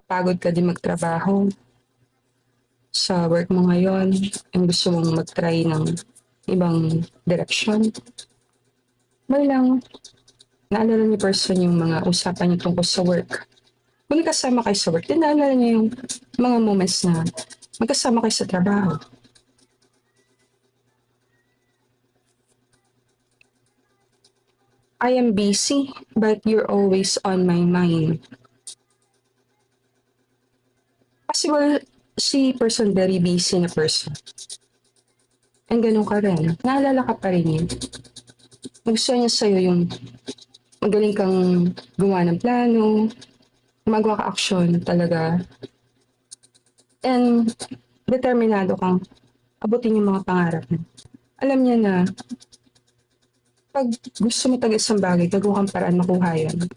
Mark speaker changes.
Speaker 1: Kapagod ka din magtrabaho sa work mo ngayon and gusto mong mag-try ng ibang direksyon. May lang, naalala ni person yung mga usapan niyo tungkol sa work. Kung kasama kayo sa work, din naalala niyo yung mga moments na magkasama kayo sa trabaho. I am busy, but you're always on my mind. Possible si person very busy na person. And ganun ka rin. Naalala ka pa rin yun. Gusto niya sa'yo yung magaling kang gumawa ng plano, gumagawa ka aksyon talaga. And determinado kang abutin yung mga pangarap mo. Alam niya na pag gusto mo taga isang bagay, gagawa kang paraan makuha yan.